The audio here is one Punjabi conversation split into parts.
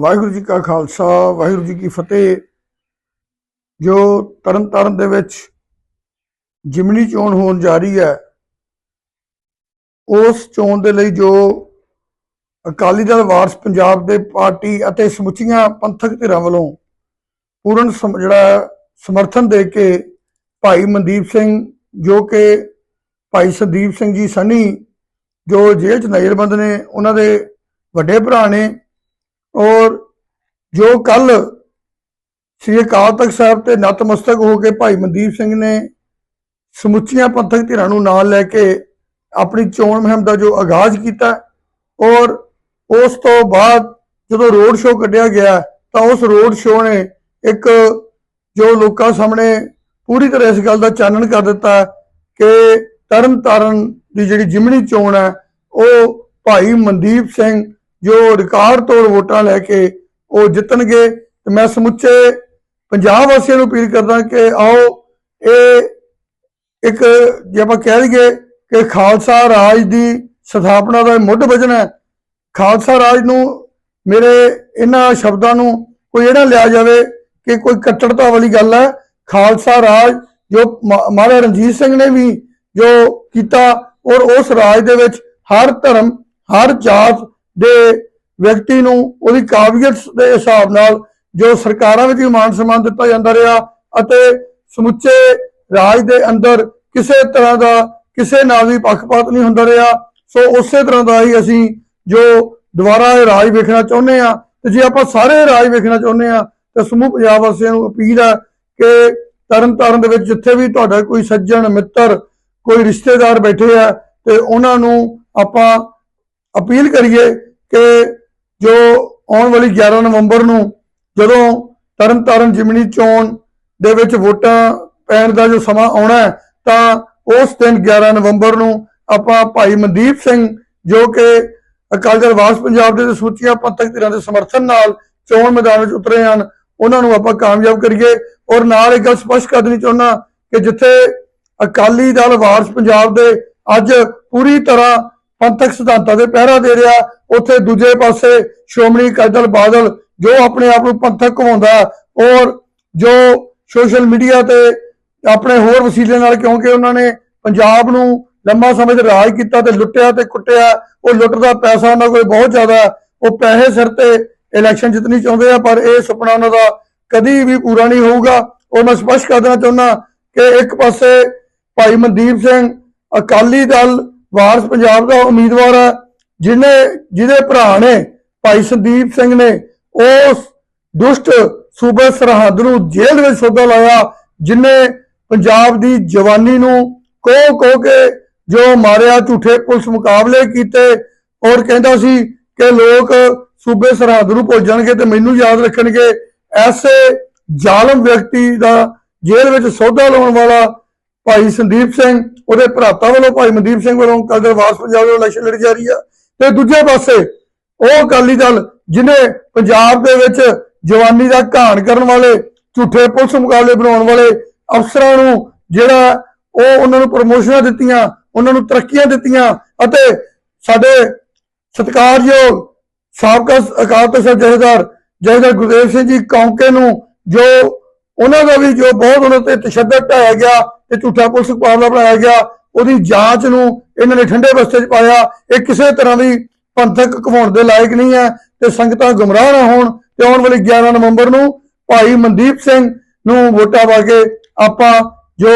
ਵਾਹਿਗੁਰੂ ਜੀ ਕਾ ਖਾਲਸਾ, ਵਾਹਿਗੁਰੂ ਜੀ ਕੀ ਫਤਿਹ। ਜੋ ਤਰਨਤਾਰਨ ਦੇ ਵਿੱਚ ਜਿਮਨੀ ਚੋਣ ਹੋਣ ਜਾ ਰਹੀ ਹੈ, ਉਸ ਚੋਣ ਦੇ ਲਈ ਜੋ ਅਕਾਲੀ ਦਲ ਵਾਰਸ ਪੰਜਾਬ ਦੇ ਪਾਰਟੀ ਅਤੇ ਸਮੁੱਚੀਆਂ ਪੰਥਕ ਧਿਰਾਂ ਵੱਲੋਂ ਪੂਰਨ ਸਮ- ਜਿਹੜਾ ਸਮਰਥਨ ਦੇ ਕੇ ਭਾਈ ਮਨਦੀਪ ਸਿੰਘ, ਜੋ ਕਿ ਭਾਈ ਸੰਦੀਪ ਸਿੰਘ ਜੀ ਸਨੀ, ਜੋ ਜੇਲ੍ਹ 'ਚ ਨਜ਼ਰਬੰਦ ਨੇ, ਉਹਨਾਂ ਦੇ ਵੱਡੇ ਭਰਾ ਨੇ ਔਰ ਜੋ ਕੱਲ ਸ੍ਰੀ ਅਕਾਲ ਤਖਤ ਸਾਹਿਬ ਤੇ ਨਤਮਸਤਕ ਹੋ ਕੇ ਭਾਈ ਮਨਦੀਪ ਸਿੰਘ ਨੇ ਸਮੁੱਚੀਆਂ ਪੰਥਕ ਧਿਰਾਂ ਨੂੰ ਨਾਲ ਲੈ ਕੇ ਆਪਣੀ ਚੋਣ ਮੁਹਿੰਮ ਦਾ ਜੋ ਆਗਾਜ਼ ਕੀਤਾ ਔਰ ਉਸ ਤੋਂ ਬਾਅਦ ਜਦੋਂ ਰੋਡ ਸ਼ੋਅ ਕੱਢਿਆ ਗਿਆ ਤਾਂ ਉਸ ਰੋਡ ਸ਼ੋਅ ਨੇ ਇੱਕ ਜੋ ਲੋਕਾਂ ਸਾਹਮਣੇ ਪੂਰੀ ਤਰ੍ਹਾਂ ਇਸ ਗੱਲ ਦਾ ਚਾਨਣ ਕਰ ਦਿੱਤਾ ਕਿ ਤਰਨ ਤਾਰਨ ਦੀ ਜਿਹੜੀ ਜਿਮਣੀ ਚੋਣ ਹੈ, ਉਹ ਭਾਈ ਮਨਦੀਪ ਸਿੰਘ ਜੋ ਰਿਕਾਰਡ ਤੋੜ ਵੋਟਾਂ ਲੈ ਕੇ ਉਹ ਜਿੱਤਣਗੇ, ਤੇ ਮੈਂ ਸਮੁੱਚੇ ਪੰਜਾਬ ਵਾਸੀਆਂ ਨੂੰ ਅਪੀਲ ਕਰਦਾ ਕਿ ਆਓ ਇਹ ਇੱਕ ਜੇ ਆਪਾਂ ਕਹਿ ਲਈਏ ਕਿ ਖਾਲਸਾ ਰਾਜ ਦੀ ਸਥਾਪਨਾ ਦਾ ਇਹ ਮੁੱਢ ਵਜਨ ਹੈ, ਖਾਲਸਾ ਰਾਜ ਨੂੰ ਮੇਰੇ ਇਹਨਾਂ ਸ਼ਬਦਾਂ ਨੂੰ ਕੋਈ ਇਹ ਨਾ ਲਿਆ ਜਾਵੇ ਕਿ ਕੋਈ ਕੱਟੜਤਾ ਵਾਲੀ ਗੱਲ ਹੈ। ਖਾਲਸਾ ਰਾਜ ਜੋ ਮਹਾ- ਮਹਾਰਾਜਾ ਰਣਜੀਤ ਸਿੰਘ ਨੇ ਵੀ ਜੋ ਕੀਤਾ ਔਰ ਉਸ ਰਾਜ ਦੇ ਵਿੱਚ ਹਰ ਧਰਮ, ਹਰ ਜਾਤ ਦੇ ਵਿਅਕਤੀ ਨੂੰ ਉਹਦੀ ਕਾਬਲੀਅਤ ਦੇ ਹਿਸਾਬ ਨਾਲ ਜੋ ਸਰਕਾਰਾਂ ਵਿੱਚ ਮਾਨ ਸਨਮਾਨ ਦਿੱਤਾ ਜਾਂਦਾ ਰਿਹਾ ਅਤੇ ਸਮੁੱਚੇ ਰਾਜ ਦੇ ਅੰਦਰ ਕਿਸੇ ਤਰ੍ਹਾਂ ਦਾ ਕਿਸੇ ਨਾਲ ਵੀ ਪੱਖਪਾਤ ਨਹੀਂ ਹੁੰਦਾ ਰਿਹਾ, ਸੋ ਉਸੇ ਤਰ੍ਹਾਂ ਦਾ ਹੀ ਅਸੀਂ ਜੋ ਦੁਬਾਰਾ ਇਹ ਰਾਜ ਵੇਖਣਾ ਚਾਹੁੰਦੇ ਆ ਤੇ ਜੇ ਆਪਾਂ ਸਾਰੇ ਰਾਜ ਵੇਖਣਾ ਚਾਹੁੰਦੇ ਆ ਤਾਂ ਸਮੂਹ ਪੰਜਾਬ ਵਾਸੀਆਂ ਨੂੰ ਅਪੀਲ ਹੈ ਕਿ ਤਰਨ ਤਾਰਨ ਦੇ ਵਿੱਚ ਜਿੱਥੇ ਵੀ ਤੁਹਾਡਾ ਕੋਈ ਸੱਜਣ, ਮਿੱਤਰ, ਕੋਈ ਰਿਸ਼ਤੇਦਾਰ ਬੈਠੇ ਆ ਤੇ ਉਹਨਾਂ ਨੂੰ ਆਪਾਂ ਅਪੀਲ ਕਰੀਏ ਕਿ ਜੋ ਆਉਣ ਵਾਲੀ 11 ਨਵੰਬਰ ਨੂੰ ਜਦੋਂ ਤਰਨ ਤਾਰਨ ਜਿਮਣੀ ਚੋਣ ਦੇ ਵਿੱਚ ਵੋਟਾਂ ਪੈਣ ਦਾ ਜੋ ਸਮਾਂ ਆਉਣਾ ਹੈ, ਤਾਂ ਉਸ ਦਿਨ 11 ਨਵੰਬਰ ਨੂੰ ਆਪਾਂ ਭਾਈ ਮਨਦੀਪ ਸਿੰਘ ਜੋ ਕਿ ਅਕਾਲੀ ਦਲ ਵਾਸ ਪੰਜਾਬ ਦੇ ਤੇ ਸਮੁੱਚੀਆਂ ਪੰਥਕ ਧਿਰਾਂ ਦੇ ਸਮਰਥਨ ਨਾਲ ਚੋਣ ਮੈਦਾਨ ਵਿੱਚ ਉਤਰੇ ਹਨ ਉਹਨਾਂ ਨੂੰ ਆਪਾਂ ਕਾਮਯਾਬ ਕਰੀਏ। ਔਰ ਨਾਲ ਇੱਕ ਗੱਲ ਸਪਸ਼ਟ ਕਰ ਦੇਣੀ ਚਾਹੁੰਦਾ ਕਿ ਜਿੱਥੇ ਅਕਾਲੀ ਦਲ ਵਾਰਸ ਪੰਜਾਬ ਦੇ ਅੱਜ ਪੂਰੀ ਤਰ੍ਹਾਂ ਪੰਥਕ ਸਿਧਾਂਤਾਂ ਦੇ ਪਹਿਰਾ ਦੇ ਰਿਹਾ, ਉੱਥੇ ਦੂਜੇ ਪਾਸੇ ਸ਼੍ਰੋਮਣੀ ਅਕਾਲੀ ਦਲ ਬਾਦਲ ਜੋ ਆਪਣੇ ਆਪ ਨੂੰ ਪੰਥਕ ਕਹਾਉਂਦਾ ਔਰ ਜੋ ਸੋਸ਼ਲ ਮੀਡੀਆ ਤੇ ਆਪਣੇ ਹੋਰ ਵਸੀਲੇ ਨਾਲ ਕਿਉਂਕਿ ਉਹਨਾਂ ਨੇ ਪੰਜਾਬ ਨੂੰ ਲੰਮਾ ਸਮੇਂ ਤੇ ਰਾਜ ਕੀਤਾ ਤੇ ਲੁੱਟਿਆ ਤੇ ਕੁੱਟਿਆ, ਉਹ ਲੁੱਟ ਦਾ ਪੈਸਾ ਉਹਨਾਂ ਕੋਲ ਬਹੁਤ ਜ਼ਿਆਦਾ, ਉਹ ਪੈਸੇ ਸਿਰ ਤੇ ਇਲੈਕਸ਼ਨ ਜਿੱਤਣੀ ਚਾਹੁੰਦੇ ਆ, ਪਰ ਇਹ ਸੁਪਨਾ ਉਹਨਾਂ ਦਾ ਕਦੀ ਵੀ ਪੂਰਾ ਨਹੀਂ ਹੋਊਗਾ। ਉਹ ਮੈਂ ਸਪਸ਼ਟ ਕਰ ਦੇਣਾ ਚਾਹੁੰਦਾ ਕਿ ਇੱਕ ਪਾਸੇ ਭਾਈ ਮਨਦੀਪ ਸਿੰਘ ਅਕਾਲੀ ਦਲ ਵਾਰਸ ਪੰਜਾਬ ਦਾ ਉਮੀਦਵਾਰ ਹੈ, ਜਿਹਨੇ, ਜਿਹਦੇ ਭਰਾ ਨੇ, ਭਾਈ ਸੰਦੀਪ ਸਿੰਘ ਨੇ, ਉਸ ਦੁਸ਼ਟ ਸੂਬੇ ਸਰਹੱਦ ਨੂੰ ਜੇਲ੍ਹ ਦੇ ਵਿੱਚ ਸੌਦਾ ਲਾਇਆ, ਜਿਨੇ ਪੰਜਾਬ ਦੀ ਜਵਾਨੀ ਨੂੰ ਕੋਹ ਕੋਹ ਕੇ ਜੋ ਮਾਰਿਆ ਝੂਠੇ ਪੁਲਿਸ ਮੁਕਾਬਲੇ ਕੀਤੇ, ਔਰ ਕਹਿੰਦਾ ਸੀ ਕਿ ਲੋਕ ਸੂਬੇ ਸਰਹੱਦ ਨੂੰ ਭੁੱਲ ਜਾਣਗੇ ਤੇ ਮੈਨੂੰ ਯਾਦ ਰੱਖਣਗੇ, ਐਸੇ ਜ਼ਾਲਮ ਵਿਅਕਤੀ ਦਾ ਜੇਲ੍ਹ ਵਿੱਚ ਸੌਦਾ ਲਾਉਣ ਵਾਲਾ ਭਾਈ ਸੰਦੀਪ ਸਿੰਘ, ਉਹਦੇ ਭਰਾਤਾ ਵੱਲੋਂ ਭਾਈ ਮਨਦੀਪ ਸਿੰਘ ਵੱਲੋਂ ਕਲਦਰ ਵਾਸ ਪੰਜਾਬ ਦੇ ਇਲੈਕਸ਼ਨ ਲੜੀ ਜਾ ਰਹੀ ਆ। ਤੇ ਦੂਜੇ ਪਾਸੇ ਉਹ ਅਕਾਲੀ ਦਲ ਜਿਨੇ ਪੰਜਾਬ ਦੇ ਵਿੱਚ ਜਵਾਨੀ ਦਾ ਘਾਣ ਕਰਨ ਵਾਲੇ, ਝੂਠੇ ਪੁਲਿਸ ਮੁਕਾਬਲੇ ਬਣਾਉਣ ਵਾਲੇ ਅਫਸਰਾਂ ਨੂੰ ਜਿਹੜਾ ਉਹ ਉਹਨਾਂ ਨੂੰ ਪ੍ਰਮੋਸ਼ਨਾਂ ਦਿੱਤੀਆਂ, ਉਹਨਾਂ ਨੂੰ ਤਰੱਕੀਆਂ ਦਿੱਤੀਆਂ ਅਤੇ ਸਾਡੇ ਸਤਿਕਾਰਯੋਗ ਸਾਬਕਾ ਅਕਾਲ ਤਖਤ ਜਥੇਦਾਰ ਜਥੇਦਾਰ ਗੁਰਦੇਵ ਸਿੰਘ ਜੀ ਕੌਂਕੇ ਨੂੰ ਜੋ ਉਹਨਾਂ ਦਾ ਵੀ ਜੋ ਬਹੁਤ ਉਹਨਾਂ ਤੇ ਤਸ਼ੱਦਦ ਢਾਇਆ ਗਿਆ ਤੇ ਝੂਠਾ ਪੁਲਿਸ ਮੁਕਾਬਲਾ ਬਣਾਇਆ ਗਿਆ। ਉਹਦੀ ਜਾਂਚ ਨੂੰ ਇਹਨਾਂ ਨੇ ਠੰਡੇ ਬਸਤੇ 'ਚ ਪਾਇਆ। ਇਹ ਕਿਸੇ ਤਰ੍ਹਾਂ ਦੀ ਪੰਥਕ ਘਵਾਉਣ ਦੇ ਲਾਇਕ ਨਹੀਂ ਹੈ ਤੇ ਸੰਗਤਾਂ ਗੁੰਮਰਾਹ ਨਾ ਹੋਣ ਤੇ ਆਉਣ ਵਾਲੀ 11 ਨਵੰਬਰ ਨੂੰ ਭਾਈ ਮਨਦੀਪ ਸਿੰਘ ਨੂੰ ਵੋਟਾਂ ਪਾ ਕੇ ਆਪਾਂ ਜੋ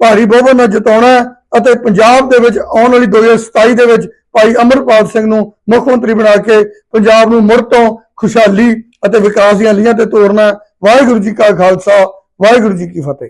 ਭਾਰੀ ਬਹੁਮਤ ਨਾਲ ਜਿਤਾਉਣਾ ਅਤੇ ਪੰਜਾਬ ਦੇ ਵਿੱਚ ਆਉਣ ਵਾਲੀ 2027 ਦੇ ਵਿੱਚ ਭਾਈ ਅਮਰਪਾਲ ਸਿੰਘ ਨੂੰ ਮੁੱਖ ਮੰਤਰੀ ਬਣਾ ਕੇ ਪੰਜਾਬ ਨੂੰ ਮੁੜ ਤੋਂ ਖੁਸ਼ਹਾਲੀ ਅਤੇ ਵਿਕਾਸ ਦੀਆਂ ਲੀਹਾਂ ਤੇ ਤੋਰਨਾ ਵਾਹਿਗੁਰੂ ਜੀ ਕਾ ਖਾਲਸਾ, ਵਾਹਿਗੁਰੂ ਜੀ ਕੀ ਫਤਿਹ।